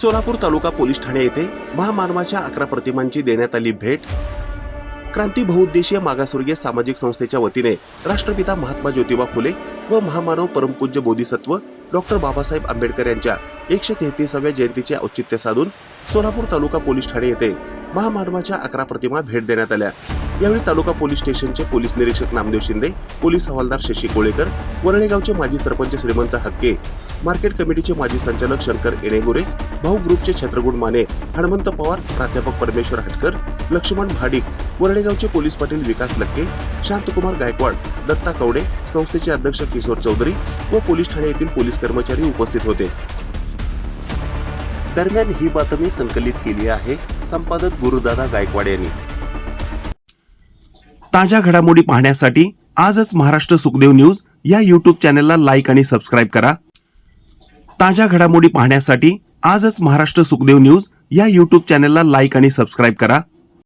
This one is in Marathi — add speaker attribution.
Speaker 1: सोलापूर तालुका पोलीस ठाणे येथे महामानवाच्या अकरा प्रतिमांची देण्यात आली भेट. क्रांती बहुउद्देशीय मागासवर्गीय सामाजिक संस्थेच्या वतीने राष्ट्रपिता महात्मा ज्योतिबा फुले व महामानव परमपूज्य बोधिसत्व डॉक्टर बाबासाहेब आंबेडकर यांच्या एकशे तेहतीसाव्या जयंतीचे औचित्य साधून सोलापूर तालुका पोलीस ठाणे येथे महामानवाच्या अकरा प्रतिमा भेट देण्यात आल्या. यावेळी तालुका पोलीस स्टेशनचे पोलीस निरीक्षक नामदेव शिंदे पोलीस हवालदार शशी कोळेकर वरळेगावचे माजी सरपंच श्रीमंत हक्के मार्केट कमिटीचे माजी संचालक शंकर येणेगुरे भाऊ ग्रुपचे छत्रगुण माने हनुमंत पवार प्राध्यापक परमेश्वर हटकर लक्ष्मण भाडिक वरळेगावचे पोलीस पाटील विकास लक्के शांतकुमार गायकवाड दत्ता कवडे संस्थेचे अध्यक्ष किशोर चौधरी व पोलीस ठाणे येथील पोलीस कर्मचारी उपस्थित होते. दरम्यान ही बातमी संकलित केली आहे संपादक गुरुदादा गायकवाड यांनी. ताज्या घडामोडी पाहण्यासाठी आजच महाराष्ट्र सुखदेव न्यूज या यूट्यूब चॅनलला लाईक आणि सबस्क्राईब करा. ताज्या घडामोडी पाहण्यासाठी आजच महाराष्ट्र सुखदेव न्यूज या यूट्यूब चॅनलला लाईक आणि सबस्क्राईब करा.